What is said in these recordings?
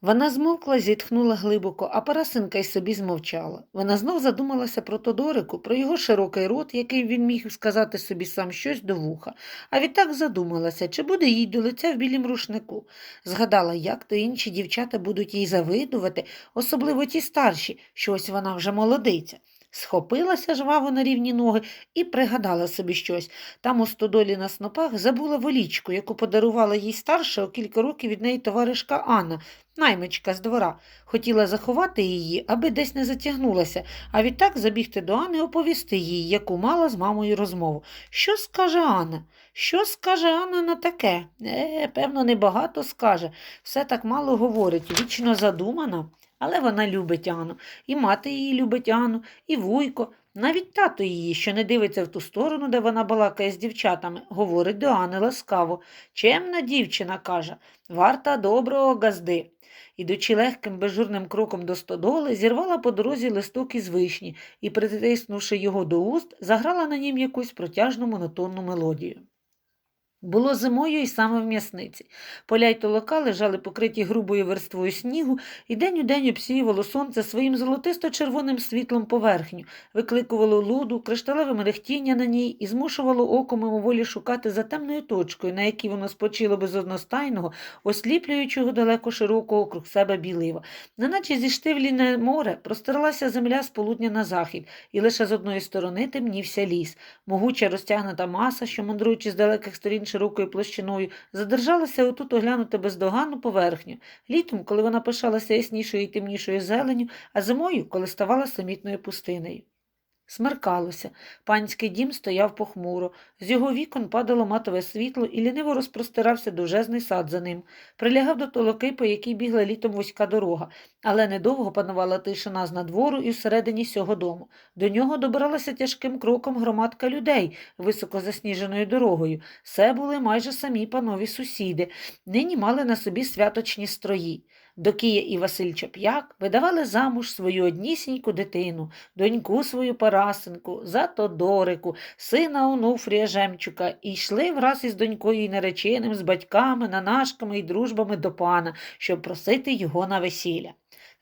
Вона змовкла, зітхнула глибоко, а Парасинка й собі змовчала. Вона знов задумалася про Тодорику, про його широкий рот, який він міг сказати собі сам щось до вуха, а відтак задумалася, чи буде їй до лиця в білім рушнику. Згадала, як то інші дівчата будуть їй завидувати, особливо ті старші, що ось вона вже молодиця. Схопилася жваво на рівні ноги і пригадала собі щось. Там у стодолі на снопах забула волічку, яку подарувала їй старша у кілька років від неї товаришка Анна, наймичка з двора. Хотіла заховати її, аби десь не затягнулася, а відтак забігти до Анни оповісти їй, яку мала з мамою розмову. Що скаже Анна? Що скаже Анна на таке? Е, певно, небагато скаже. Все так мало говорить, вічно задумана. Але вона любить Анну, і мати її любить Анну, і вуйко, навіть тато її, що не дивиться в ту сторону, де вона балакає з дівчатами, говорить до Анни ласкаво. Чемна дівчина, каже, варта доброго газди. Ідучи легким безжурним кроком до стодоли, зірвала по дорозі листок із вишні і, притиснувши його до уст, заграла на нім якусь протяжну монотонну мелодію. Було зимою і саме в м'ясниці. Поля й толока лежали покриті грубою верствою снігу, і день у день обсіювало сонце своїм золотисто-червоним світлом поверхню, викликувало луду, кришталеве мерехтіння на ній і змушувало око мимоволі шукати за темною точкою, на якій воно спочило без одностайного, осліплюючого далеко широкого круг себе білива. Неначе зі штивліне море простиралася земля з полудня на захід, і лише з одної сторони темнівся ліс. Могуча розтягнута маса, що мандруючи з далеких сторін широкою площиною, задержалася отут оглянути бездоганну поверхню. Літом, коли вона пишалася яснішою і темнішою зеленю, а зимою, коли ставала самітною пустинею. Смеркалося. Панський дім стояв похмуро. З його вікон падало матове світло і ліниво розпростирався довжезний сад за ним. Прилягав до толоки, по якій бігла літом вузька дорога, але недовго панувала тишина з надвору і всередині сього дому. До нього добиралася тяжким кроком громадка людей високо засніженою дорогою. Все були майже самі панові сусіди, нині мали на собі святочні строї. Докія і Василь Чоп'як видавали замуж свою однісіньку дитину, доньку свою Парасенку, за Тодорику, сина Онуфрія Жемчука, і йшли враз із донькою і нареченим, з батьками, нанашками і дружбами до пана, щоб просити його на весілля.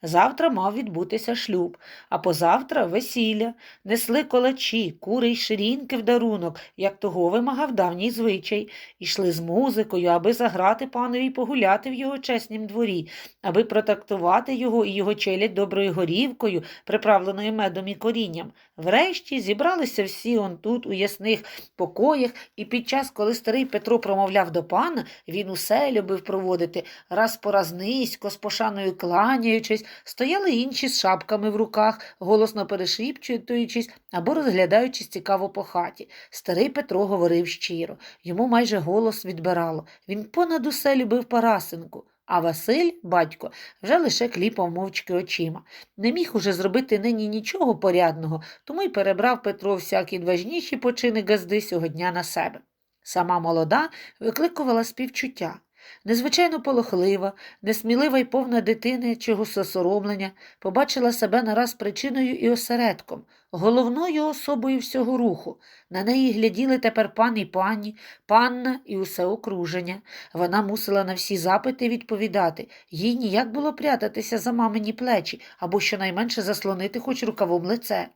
Завтра мав відбутися шлюб, а позавтра весілля. Несли колачі, кури й ширінки в дарунок, як того вимагав давній звичай. Ішли з музикою, аби заграти панові погуляти в його чеснім дворі, аби протактувати його і його челядь доброю горівкою, приправленою медом і корінням. Врешті зібралися всі он тут, у ясних покоях, і під час, коли старий Петро промовляв до пана, він усе любив проводити, раз по раз низько, з пошаною кланяючись, стояли інші з шапками в руках, голосно перешіптуючись або розглядаючись цікаво по хаті. Старий Петро говорив щиро, йому майже голос відбирало. Він понад усе любив Парасенку. А Василь, батько, вже лише кліпав мовчки очима. Не міг уже зробити нині нічого порядного, тому й перебрав Петро всякі важніші почини газди сього дня на себе. Сама молода викликувала співчуття. Незвичайно полохлива, несмілива й повна дитини чого сосоромлення, побачила себе нараз причиною і осередком, головною особою всього руху. На неї гляділи тепер пан і пані, панна і усе окруження. Вона мусила на всі запити відповідати. Їй ніяк було прятатися за мамині плечі або щонайменше заслонити хоч рукавом лице.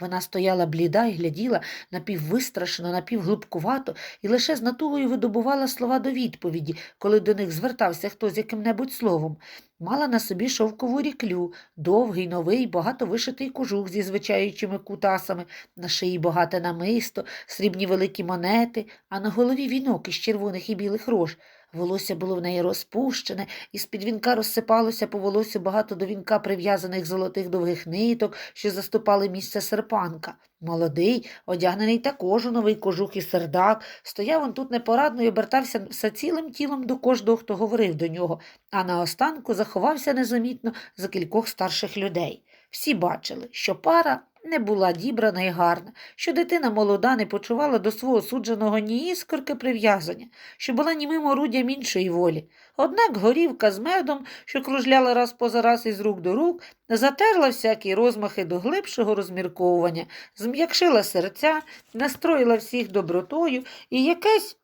Вона стояла бліда і гляділа напіввистрашено, напівглибкувато і лише з натугою видобувала слова до відповіді, коли до них звертався хтось яким-небудь словом. Мала на собі шовкову ріклю, довгий, новий, багато вишитий кожух зі звичаючими кутасами, на шиї багате намисто, срібні великі монети, а на голові вінок із червоних і білих рож. Волосся було в неї розпущене, і з-під вінка розсипалося по волосю багато до вінка прив'язаних золотих довгих ниток, що заступали місце серпанка. Молодий, одягнений також у новий кожух і сердак, стояв он тут непорадно і обертався все цілим тілом до кожного, хто говорив до нього, а наостанку заховався незамітно за кількох старших людей. Всі бачили, що пара не була дібрана і гарна, що дитина молода не почувала до свого судженого ні іскорки прив'язання, що була німим оруддям іншої волі. Однак горівка з медом, що кружляла раз поза раз із рук до рук, затерла всякі розмахи до глибшого розмірковування, зм'якшила серця, настроїла всіх добротою і якесь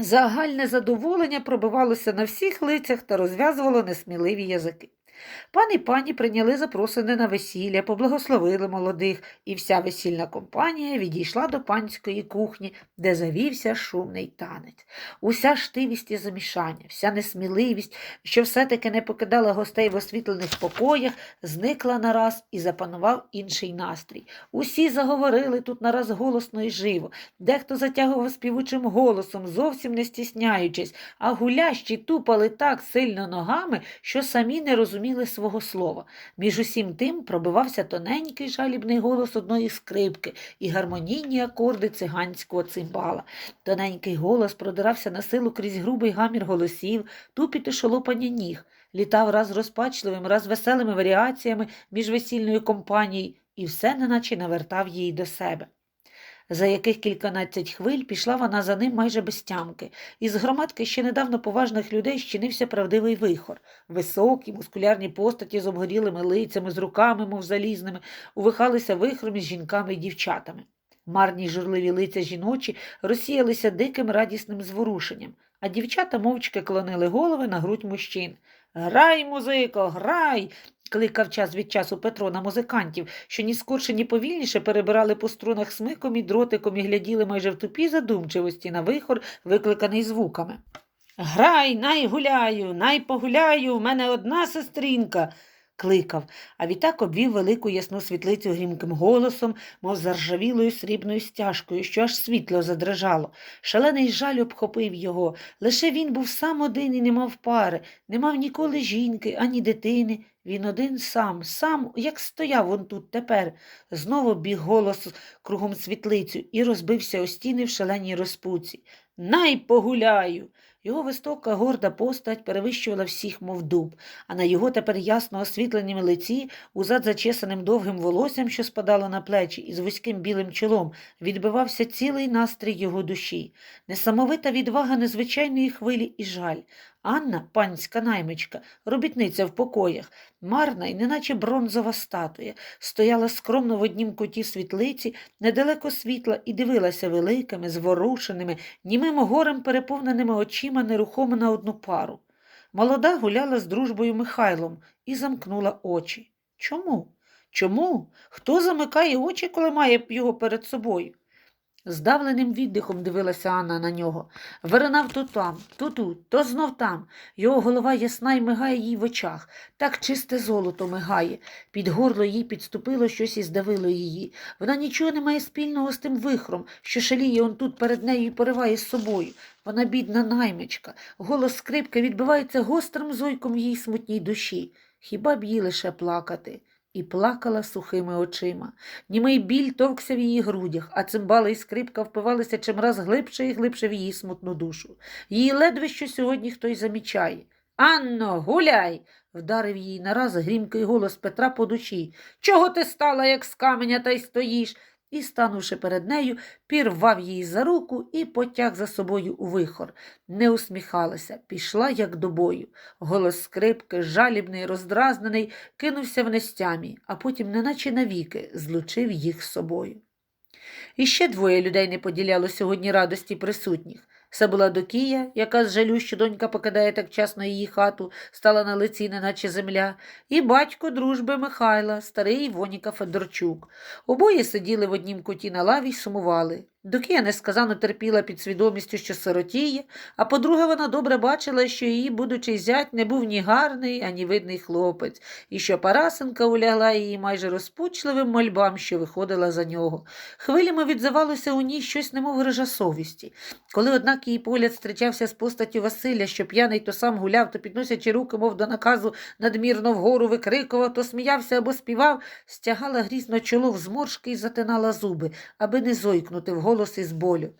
Загальне задоволення пробивалося на всіх лицях та розв'язувало несміливі язики. Пан і пані прийняли запросини на весілля, поблагословили молодих, і вся весільна компанія відійшла до панської кухні, де завівся шумний танець. Уся штивість і замішання, вся несміливість, що все-таки не покидала гостей в освітлених покоях, зникла нараз і запанував інший настрій. Усі заговорили тут нараз голосно і живо, дехто затягував співучим голосом, зовсім не стісняючись, а гулящі тупали так сильно ногами, що самі не розуміли свого слова. Між усім тим пробивався тоненький жалібний голос одної скрипки і гармонійні акорди циганського цимбала. Тоненький голос продирався на силу крізь грубий гамір голосів, тупіт і шолопання ніг, літав раз розпачливим, раз веселими варіаціями між весільною компанією і все неначе навертав її до себе. За яких кільканадцять хвиль пішла вона за ним майже без тямки. Із громадки ще недавно поважних людей щинився правдивий вихор. Високі, мускулярні постаті з обгорілими лицями, з руками, мов залізними, увихалися вихром із жінками і дівчатами. Марні журливі лиця жіночі розсіялися диким радісним зворушенням, а дівчата мовчки клонили голови на грудь мужчин. Грай, музико, грай. Кликав час від часу Петро на музикантів, що ні скорше, ні повільніше перебирали по струнах смиком і дротиком і гляділи майже в тупій задумчивості на вихор, викликаний звуками. Грай, най гуляю, най в мене одна сестринка. Кликав, а відтак обвів велику ясну світлицю грімким голосом, мов заржавілою срібною стяжкою, що аж світло задрижало. Шалений жаль обхопив його. Лише він був сам один і не мав пари, не мав ніколи жінки, ані дитини. Він один сам, сам, як стояв он тут тепер. Знову біг голос кругом світлицю і розбився о стіни в шаленій розпуці. Най погуляю. Його висока горда постать перевищувала всіх, мов дуб, а на його тепер ясно освітленім лиці, узад зачесаним довгим волоссям, що спадало на плечі, і з вузьким білим чолом, відбивався цілий настрій його душі, несамовита відвага незвичайної хвилі і жаль. Анна, панська наймичка, робітниця в покоях, марна і неначе бронзова статуя, стояла скромно в однім куті світлиці, недалеко світла, і дивилася великими, зворушеними, німим горем переповненими очима нерухомо на одну пару. Молода гуляла з дружбою Михайлом і замкнула очі. Чому? Чому? Хто замикає очі, коли має його перед собою? Здавленим віддихом дивилася Анна на нього. Виринав то там, то тут, то знов там. Його голова ясна й мигає їй в очах. Так чисте золото мигає. Під горло їй підступило щось і здавило її. Вона нічого не має спільного з тим вихром, що шаліє он тут перед нею і пориває з собою. Вона бідна наймичка. Голос скрипки відбивається гострим зойком її смутній душі. Хіба б їй лише плакати? І плакала сухими очима. Німий біль товкся в її грудях, а цимбала і скрипка впивалися чимраз глибше і глибше в її смутну душу. Її ледве що сьогодні хтось замічає. Анно, гуляй. вдарив їй нараз грімкий голос Петра по душі. Чого ти стала, як з каменя, та й стоїш? І, станувши перед нею, пірвав її за руку і потяг за собою у вихор. Не усміхалася, пішла, як до бою. Голос скрипки, жалібний, роздразнений, кинувся в нестямі, а потім, неначе навіки, злучив їх з собою. І ще двоє людей не поділяло сьогодні радості присутніх. Це була Докія, яка з жалю, що донька покидає так часно її хату, стала на лиці, неначе земля, і батько дружби Михайла, старий Івоніка Федорчук. Обоє сиділи в однім куті на лаві й сумували. Докія несказано терпіла під свідомістю, що сиротіє, а по-друге, вона добре бачила, що її, будучий зять, не був ні гарний, ані видний хлопець, і що Парасенка улягла її майже розпучливим мольбам, що виходила за нього. Хвилями відзивалося у ній щось, немов грижа совісті. Коли, однак, її погляд зустрічався з постаттю Василя, що п'яний то сам гуляв, то підносячи руки, мов до наказу, надмірно вгору викрикував, то сміявся або співав, стягала грізно чоло в зморшки і затинала зуби, аби не зойкнути вголос із болю.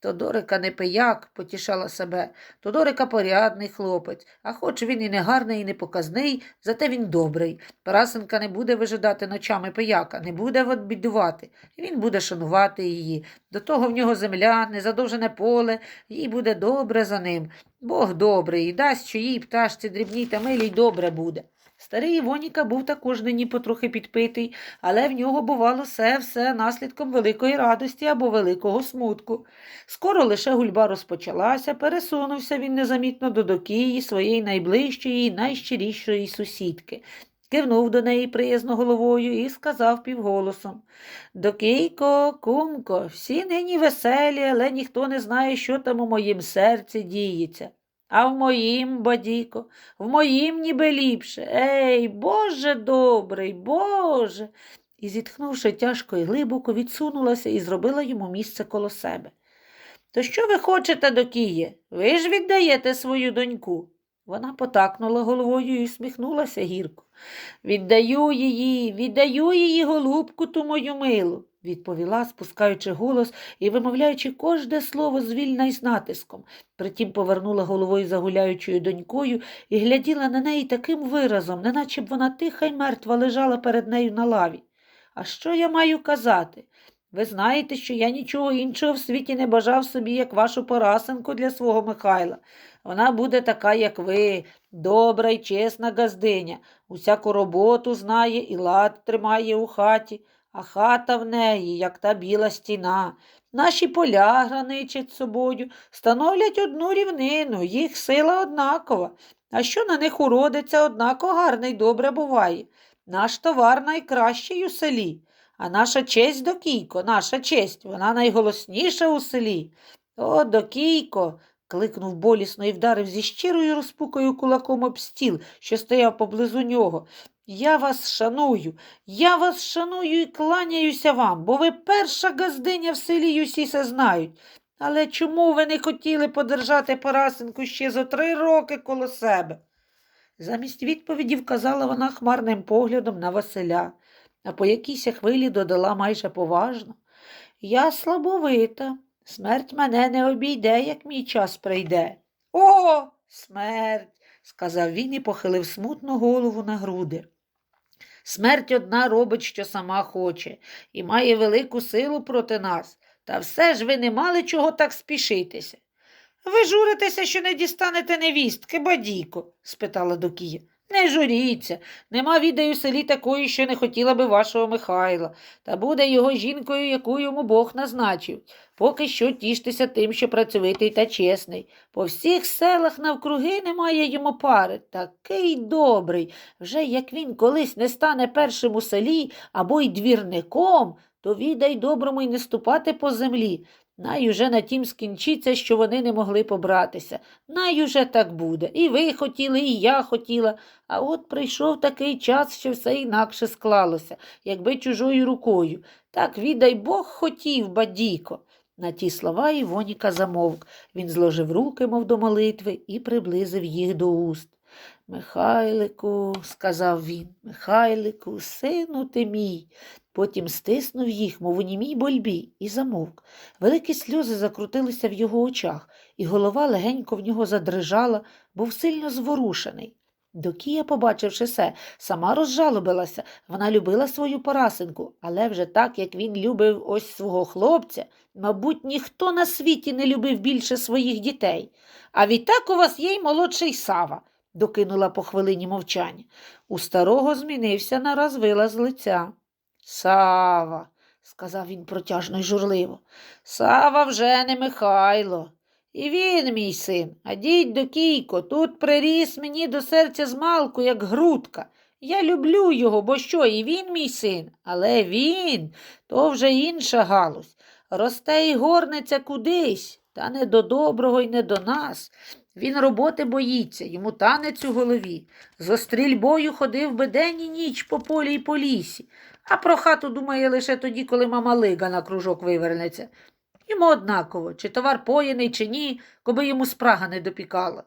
Тодорика не пияк, потішала себе. Тодорика порядний хлопець, а хоч він і не гарний, і не показний, зате він добрий. Парасенка не буде вижидати ночами пияка, не буде бідувати, він буде шанувати її. До того в нього земля, незадовжене поле, їй буде добре за ним. Бог добрий, і дасть, що їй пташці дрібній та милій добре буде. Старий Івоніка був також нині потрохи підпитий, але в нього бувало все все наслідком великої радості або великого смутку. Скоро лише гульба розпочалася, пересунувся він незамітно до докії своєї найближчої і найщирішої сусідки. Кивнув до неї приязно головою і сказав півголосом Докійко, кумко, всі нині веселі, але ніхто не знає, що там у моїм серці діється. А в моїм, бадіко, в моїм ніби ліпше. Ей, Боже добрий, Боже. І, зітхнувши тяжко і глибоко, відсунулася і зробила йому місце коло себе. То що ви хочете, Докіє? Ви ж віддаєте свою доньку. Вона потакнула головою і усміхнулася гірко. Віддаю її, віддаю її голубку ту мою милу, відповіла, спускаючи голос і вимовляючи кожне слово звільна й з натиском. Притім повернула головою за гуляючою донькою і гляділа на неї таким виразом, неначе б вона тиха й мертва лежала перед нею на лаві. А що я маю казати? Ви знаєте, що я нічого іншого в світі не бажав собі, як вашу порасенку для свого Михайла. Вона буде така, як ви, добра й чесна газдиня, усяку роботу знає і лад тримає у хаті, а хата в неї, як та біла стіна. Наші поля граничать собою, становлять одну рівнину, їх сила однакова. А що на них уродиться, однако гарне й добре буває. Наш товар найкращий у селі, а наша честь докійко, наша честь, вона найголосніша у селі. О, докійко, кликнув болісно і вдарив зі щирою розпукою кулаком об стіл, що стояв поблизу нього. Я вас шаную, я вас шаную і кланяюся вам, бо ви перша газдиня в селі й усі се знають. Але чому ви не хотіли подержати Парасенку ще за три роки коло себе? Замість відповіді вказала вона хмарним поглядом на Василя, а по якійсь хвилі додала майже поважно. Я слабовита, смерть мене не обійде, як мій час прийде. О, смерть, сказав він і похилив смутну голову на груди. Смерть одна робить, що сама хоче, і має велику силу проти нас. Та все ж ви не мали чого так спішитися. Ви журитеся, що не дістанете невістки, бадійко? спитала Докія. Не журіться, нема відаю в селі такої, що не хотіла би вашого Михайла, та буде його жінкою, яку йому Бог назначив. Поки що тіштеся тим, що працьовитий та чесний. По всіх селах навкруги немає йому пари. Такий добрий. Вже як він колись не стане першим у селі або й двірником, то відай доброму й не ступати по землі. Най уже на тім скінчиться, що вони не могли побратися. Най уже так буде. І ви хотіли, і я хотіла. А от прийшов такий час, що все інакше склалося, якби чужою рукою. Так, відай Бог хотів, бадійко. На ті слова Івоніка замовк. Він зложив руки, мов до молитви, і приблизив їх до уст. Михайлику, сказав він, Михайлику, сину ти мій. Потім стиснув їх, мов у німій больбі, і замовк. Великі сльози закрутилися в його очах, і голова легенько в нього задрижала, був сильно зворушений. Докія, побачивши все, сама розжалобилася. Вона любила свою порасинку, але вже так, як він любив ось свого хлопця, мабуть, ніхто на світі не любив більше своїх дітей. А відтак у вас є й молодший Сава, докинула по хвилині мовчання. У старого змінився нараз вилаз лиця. Сава, сказав він протяжно й журливо. Сава вже не Михайло. І він, мій син, а дідь до кійко, тут приріс мені до серця змалку, як грудка. Я люблю його, бо що, і він мій син, але він то вже інша галузь. Росте і горнеться кудись, та не до доброго й не до нас. Він роботи боїться, йому танець у голові. Зо стрільбою ходив би день і ніч по полі й по лісі, а про хату думає лише тоді, коли мама лига на кружок вивернеться. Йому однаково, чи товар поїний, чи ні, коби йому спрага не допікала.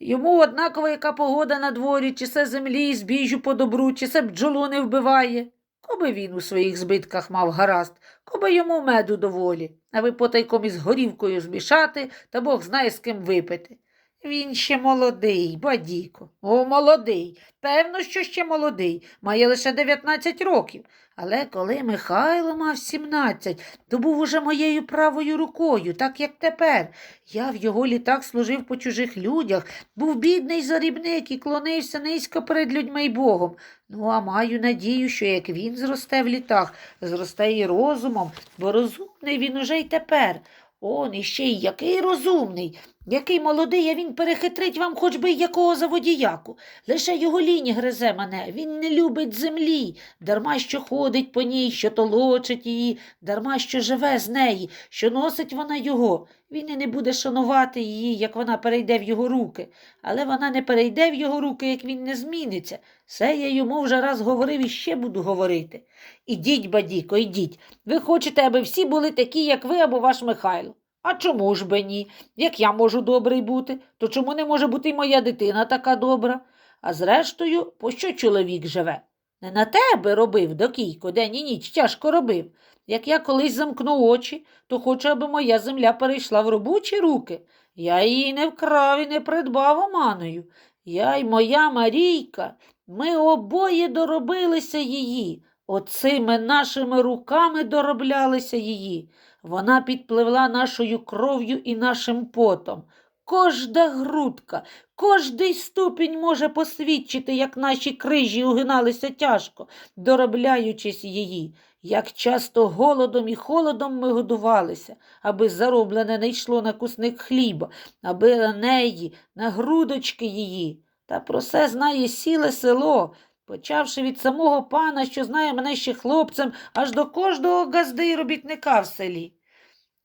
Йому однаково, яка погода на дворі, чи се землі збіжжю по добру, чи се бджолу не вбиває. Коби він у своїх збитках мав гаразд, коби йому меду доволі, а ви потайком із горівкою змішати, та Бог знає, з ким випити. Він ще молодий, бадіко. О, молодий. Певно, що ще молодий, має лише 19 років. Але коли Михайло мав 17, то був уже моєю правою рукою, так як тепер. Я в його літах служив по чужих людях, був бідний зарібник і клонився низько перед людьми й Богом. Ну, а маю надію, що як він зросте в літах, зросте і розумом, бо розумний він уже й тепер. Он іще й який розумний, який молодий, а він перехитрить вам хоч би якого заводіяку. Лише його лінь гризе мене, він не любить землі, дарма що ходить по ній, що толочить її, дарма що живе з неї, що носить вона його. Він і не буде шанувати її, як вона перейде в його руки. Але вона не перейде в його руки, як він не зміниться. Це я йому вже раз говорив і ще буду говорити. Ідіть, бадіко, ідіть. Ви хочете, аби всі були такі, як ви або ваш Михайло. А чому ж би ні? Як я можу добрий бути, то чому не може бути й моя дитина така добра? А зрештою, пощо чоловік живе? Не на тебе робив, докійко, день і ніч тяжко робив. Як я колись замкну очі, то хочу, аби моя земля перейшла в робочі руки. Я її не вкрав і не придбав оманою. Я й моя Марійка, ми обоє доробилися її. Оцими нашими руками дороблялися її. Вона підпливла нашою кров'ю і нашим потом. Кожда грудка, кожний ступінь може посвідчити, як наші крижі угиналися тяжко, доробляючись її, як часто голодом і холодом ми годувалися, аби зароблене не йшло на кусник хліба, аби на неї, на грудочки її. Та про це знає сіле село, почавши від самого пана, що знає мене ще хлопцем, аж до кожного газди й робітника в селі.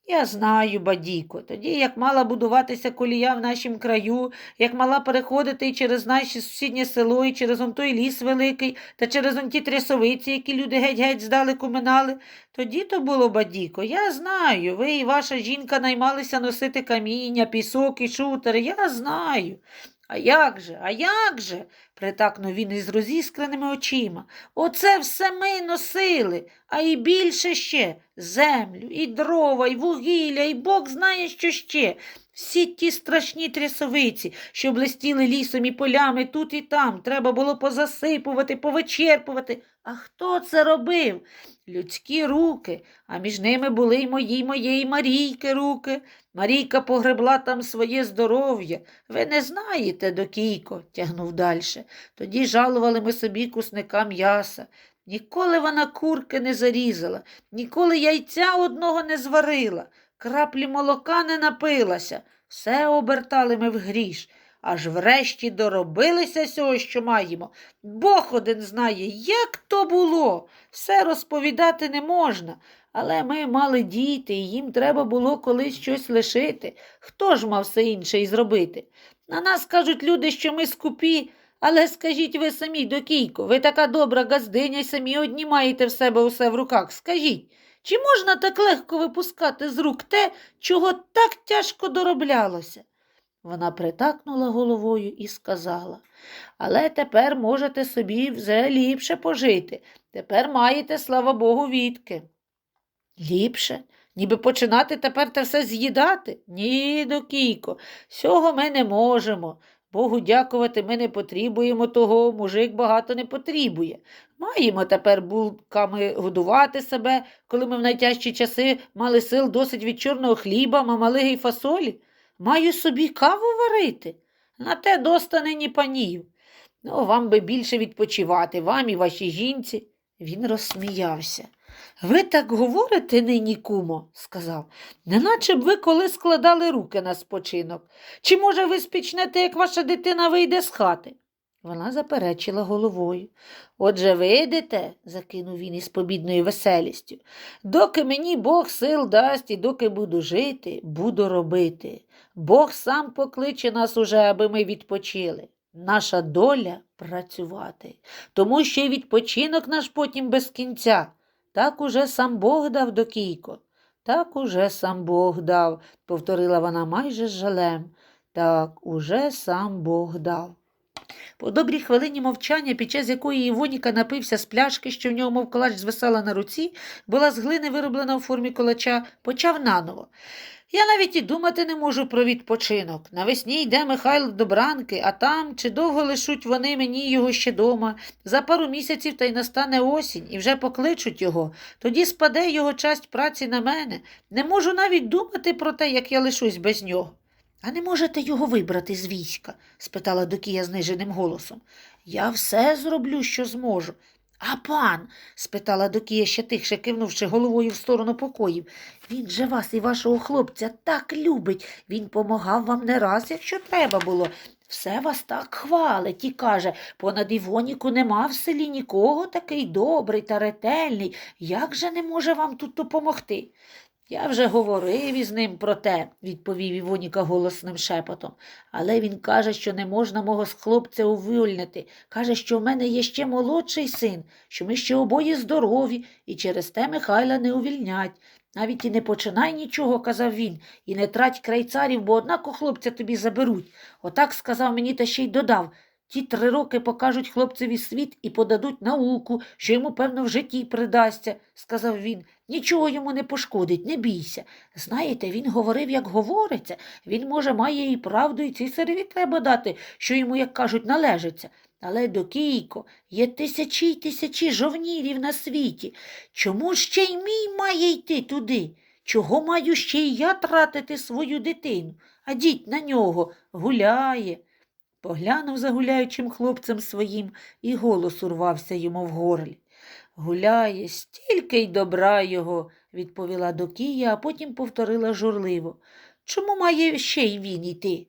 Я знаю, бадіко, тоді як мала будуватися колія в нашім краю, як мала переходити і через наше сусіднє село, і через он той ліс великий, та через он ті трясовиці, які люди геть-геть здалеку минали, тоді то було бадіко. Я знаю, ви і ваша жінка наймалися носити каміння, пісок і шутери. Я знаю. А як же, а як же? притакнув він із розіскреними очима. Оце все ми носили, а і більше ще землю, і дрова, і вугілля, і Бог знає, що ще. Всі ті страшні трясовиці, що блистіли лісом і полями тут і там, треба було позасипувати, повичерпувати. А хто це робив? Людські руки, а між ними були й мої, моєї Марійки руки. Марійка погребла там своє здоров'я. Ви не знаєте, докійко, тягнув далі. Тоді жалували ми собі кусника м'яса. Ніколи вона курки не зарізала, ніколи яйця одного не зварила, краплі молока не напилася, все обертали ми в гріш. Аж врешті доробилися сього, що маємо. Бог один знає, як то було. Все розповідати не можна. Але ми мали діти, і їм треба було колись щось лишити. Хто ж мав все інше і зробити? На нас кажуть люди, що ми скупі, але скажіть ви самі, докійко, ви така добра газдиня й самі одні маєте в себе усе в руках. Скажіть, чи можна так легко випускати з рук те, чого так тяжко дороблялося? Вона притакнула головою і сказала, але тепер можете собі вже ліпше пожити. Тепер маєте, слава Богу, відки. Ліпше? Ніби починати тепер те все з'їдати? Ні, докійко, сього ми не можемо. Богу дякувати, ми не потребуємо того, мужик багато не потребує. Маємо тепер булками годувати себе, коли ми в найтяжчі часи мали сил досить від чорного хліба, мамалиги й фасолі. Маю собі каву варити. На те достане ні панів. Ну, вам би більше відпочивати, вам і вашій жінці. Він розсміявся. Ви так говорите нині, кумо, сказав, неначе б ви коли складали руки на спочинок. Чи, може, ви спічнете, як ваша дитина вийде з хати? Вона заперечила головою. Отже, видите, закинув він із побідною веселістю, доки мені Бог сил дасть і доки буду жити, буду робити. Бог сам покличе нас уже, аби ми відпочили. Наша доля працювати, тому що й відпочинок наш потім без кінця. Так уже сам Бог дав докійко. Так уже сам Бог дав, повторила вона майже з жалем. Так уже сам Бог дав. По добрій хвилині мовчання, під час якої Івоніка напився з пляшки, що в нього, мов колач, звисала на руці, була з глини вироблена у формі колача, почав наново. Я навіть і думати не можу про відпочинок. Навесні йде Михайло до бранки, а там чи довго лишуть вони мені його ще дома. За пару місяців та й настане осінь, і вже покличуть його. Тоді спаде його часть праці на мене. Не можу навіть думати про те, як я лишусь без нього. А не можете його вибрати з війська? спитала Докія зниженим голосом. Я все зроблю, що зможу. А пан? спитала Докія ще тихше, кивнувши головою в сторону покоїв. Він же вас і вашого хлопця так любить. Він помагав вам не раз, якщо треба було. Все вас так хвалить і каже, понад Івоніку нема в селі нікого такий добрий та ретельний. Як же не може вам тут допомогти? Я вже говорив із ним про те, відповів Івоніка голосним шепотом. Але він каже, що не можна мого з хлопця увільнити. Каже, що в мене є ще молодший син, що ми ще обоє здорові, і через те Михайла не увільнять. Навіть і не починай нічого, казав він, і не трать крайцарів, бо однако хлопця тобі заберуть. Отак сказав мені та ще й додав. Ті три роки покажуть хлопцеві світ і подадуть науку, що йому, певно, в житті придасться, сказав він. Нічого йому не пошкодить, не бійся. Знаєте, він говорив, як говориться. Він, може, має і правду, і цісареві треба дати, що йому, як кажуть, належиться. Але, Докійко, є тисячі й тисячі жовнірів на світі. Чому ще й мій має йти туди? Чого маю ще й я тратити свою дитину? А діть на нього гуляє. Поглянув за гуляючим хлопцем своїм, і голос урвався йому в горлі. Гуляє, стільки й добра його, відповіла Докія, а потім повторила журливо. Чому має ще й він іти?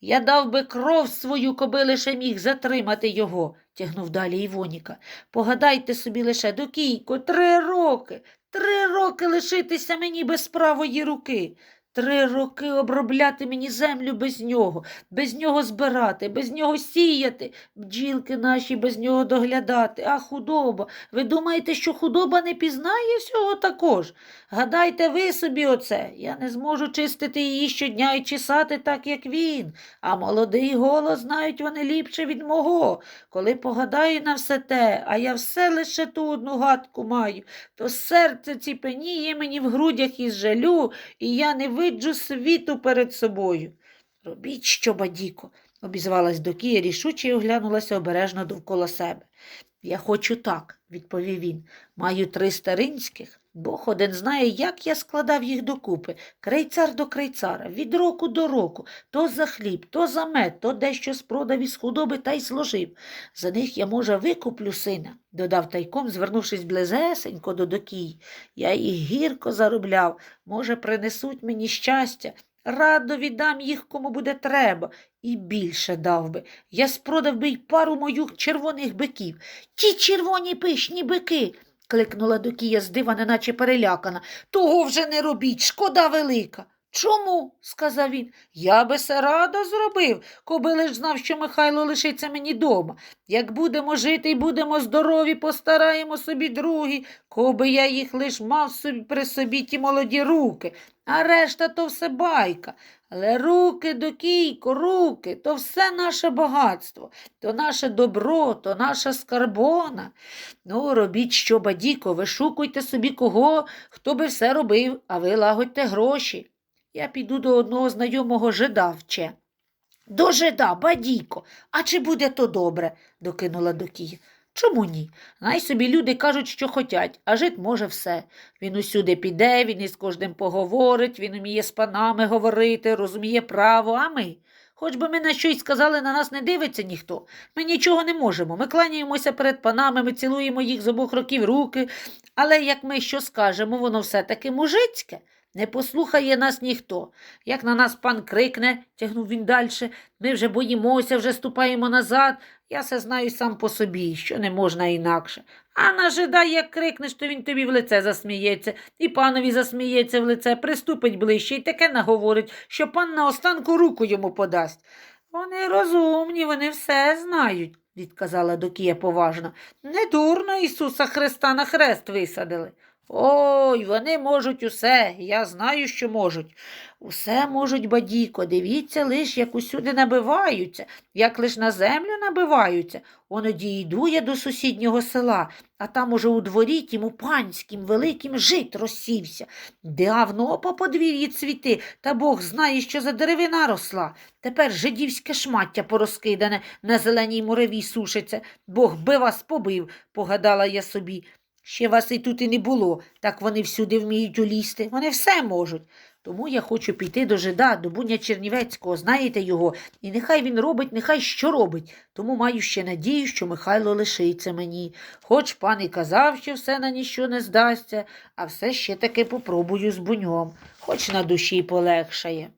Я дав би кров свою, коби лише міг затримати його, тягнув далі Івоніка. Погадайте собі лише, Докійко, три роки, три роки лишитися мені без правої руки. Три роки обробляти мені землю без нього, без нього збирати, без нього сіяти, бджілки наші без нього доглядати, а худоба. Ви думаєте, що худоба не пізнає всього також? Гадайте ви собі оце. Я не зможу чистити її щодня і чесати так, як він, а молодий голос знають вони ліпше від мого. Коли погадаю на все те, а я все лише ту одну гадку маю, то серце ціпеніє мені в грудях із жалю, і я не виджу світу перед собою. Робіть що, бадіко, обізвалась Докія рішуче і оглянулася обережно довкола себе. Я хочу так, відповів він. Маю три старинських. Бог один знає, як я складав їх докупи, крейцар до крейцара, від року до року, то за хліб, то за мед, то дещо спродав із худоби та й зложив. За них я, може, викуплю сина, додав тайком, звернувшись близесенько до докій. Я їх гірко заробляв, може, принесуть мені щастя. Радо віддам їх, кому буде треба, і більше дав би. Я спродав би й пару моїх червоних биків. Ті червоні пишні бики. Кликнула Докія здива, неначе перелякана. Того вже не робіть, шкода велика. Чому? сказав він. Я би се радо зробив, коби лиш знав, що Михайло лишиться мені дома. Як будемо жити і будемо здорові, постараємо собі другі, коби я їх лиш мав собі при собі ті молоді руки, а решта то все байка. Але руки, докійко, руки, то все наше багатство, то наше добро, то наша скарбона. Ну, робіть що, бадіко, вишукуйте собі кого, хто би все робив, а ви лагодьте гроші. Я піду до одного знайомого жида вче. До жида, бадійко, а чи буде то добре? докинула Докія. Чому ні? Най собі люди кажуть, що хотять, а жит може все. Він усюди піде, він із кожним поговорить, він уміє з панами говорити, розуміє право, а ми. Хоч би ми на щось сказали, на нас не дивиться ніхто. Ми нічого не можемо. Ми кланяємося перед панами, ми цілуємо їх з обох років руки, але як ми що скажемо, воно все-таки мужицьке. Не послухає нас ніхто. Як на нас пан крикне, тягнув він далі, ми вже боїмося, вже ступаємо назад. Я все знаю сам по собі, що не можна інакше. А на жида, як крикнеш, то він тобі в лице засміється, і панові засміється в лице, приступить ближче і таке наговорить, що пан на останку руку йому подасть. Вони розумні, вони все знають, відказала Докія поважно. Не дурно Ісуса Христа на хрест висадили. Ой, вони можуть усе, я знаю, що можуть. Усе можуть, бадіко, дивіться лиш, як усюди набиваються, як лиш на землю набиваються. Он одійду я до сусіднього села, а там уже у дворі тім у панськім великим жит розсівся. Давно по подвір'ї цвіти, та Бог знає, що за деревина росла. Тепер жидівське шмаття порозкидане на зеленій муравій сушиться. Бог би вас побив, погадала я собі. Ще вас і тут і не було, так вони всюди вміють улізти, вони все можуть. Тому я хочу піти до жида, до Буня Чернівецького, знаєте його, і нехай він робить, нехай що робить. Тому маю ще надію, що Михайло лишиться мені. Хоч пан і казав, що все на ніщо не здасться, а все ще таки попробую з буньом, хоч на душі полегшає.